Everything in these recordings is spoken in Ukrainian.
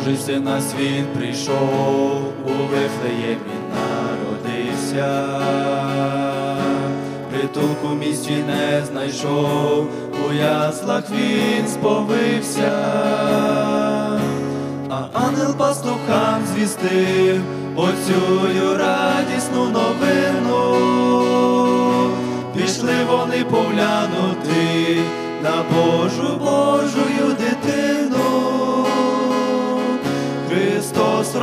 Божий син на світ прийшов, у Вифлеємі народився, притулку місті не знайшов, у яслах він сповився, а ангел пастухам звістив оцю радісну новину. Пішли вони поглянути на Божу Божую дитину. Христос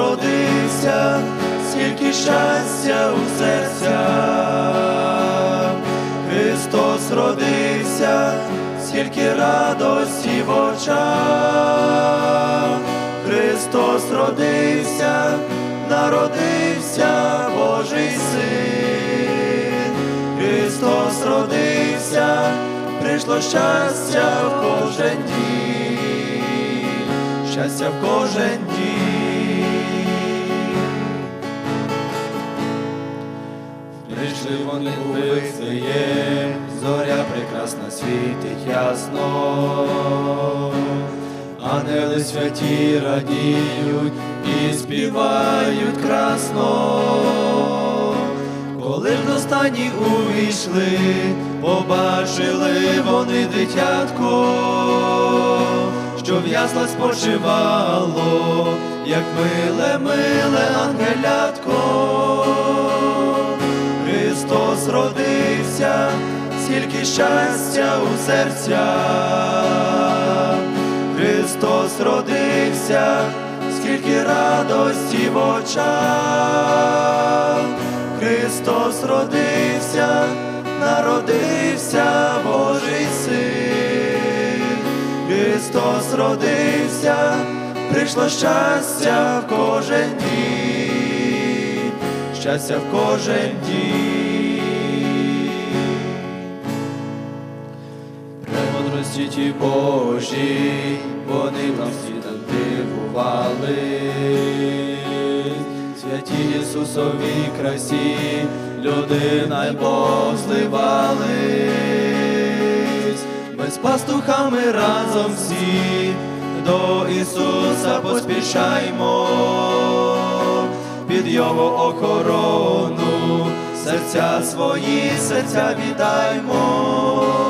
скільки щастя у серцях. Христос родився, скільки радості в очах. Христос родився, народився Божий син. Христос родився, прийшло щастя в кожен дім, щастя в кожен дім. Вони у Вифлеєм, зоря прекрасна світить ясно. Ангели святі радіють і співають красно. Коли ж до увійшли, побачили вони дитятко, що в яслах спочивало, як миле, миле ангелятко. Скільки щастя у серцях. Христос родився, скільки радості в очах. Христос родився, народився Божий син. Христос родився, прийшло щастя в кожен дім, щастя в кожен дім. Премудрості ті Божі, вони нам всі дивували. Святі Ісусовій красі, людина й Бог зливались. Ми з пастухами разом всі до Ісуса поспішаймо, під Його охорону серця свої, серця віддаймо.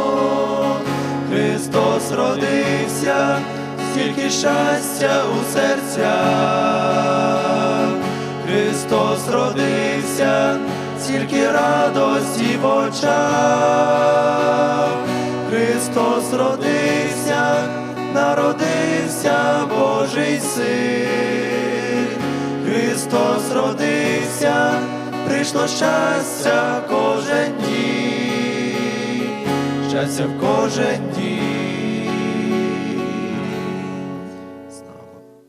Христос родився, щастя у серцях. Христос родився, стільки радості в очах. Христос родився, народився Божий син. Христос родився, прийшло щастя кожен дім, щастя в кожен дім.